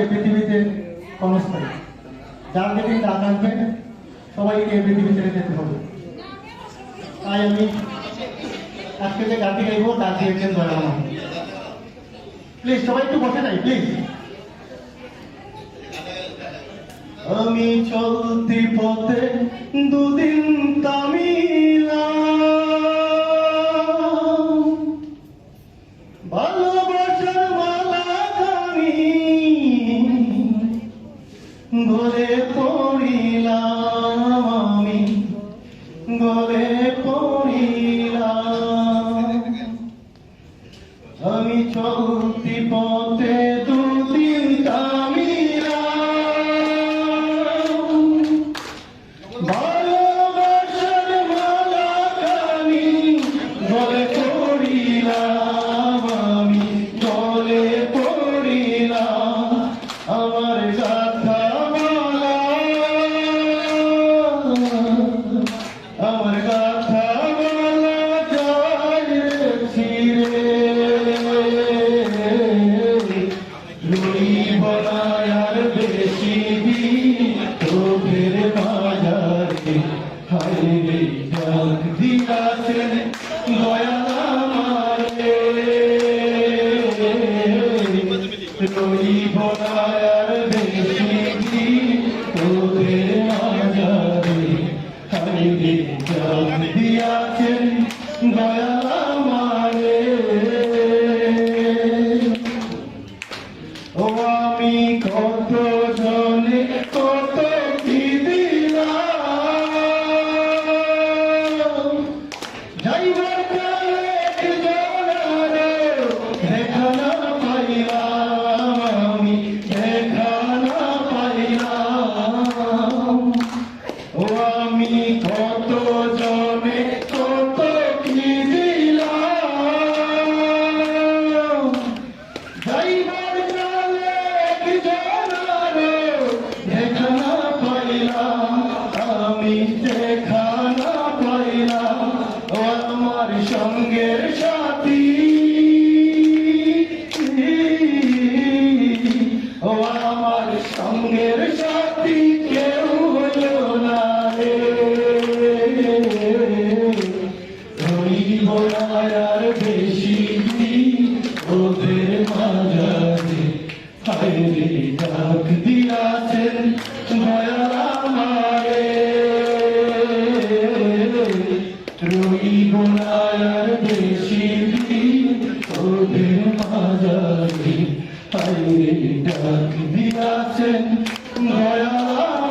এই পৃথিবীতে ক্ষণস্থায়ী যার যেদিন ডাক আসবে, সবাইকে এই পৃথিবী ছেড়ে যেতে হবে। তাই আমি আজকে যে গানটি গাইবো, তার দিয়েছেন দয়াল। প্লিজ সবাই একটু বসে যাই প্লিজ আমি চলতি পথে দুদিন তামিলাম গলে পড়িলাম আমি গলে পড়িলাম। আমি চলতি পথে দুদিন তামিলাম লুড়ি বলায় আর বেশি দিন তোদের বাজারে। হায় রে ডাক দিয়াছেন দয়াল আমারে। লুড়ি আমি কত জনে কত সঙ্গের সাথী। ও আমার সঙ্গের সাথী। দিব না ডাক দিয়াছেন দয়া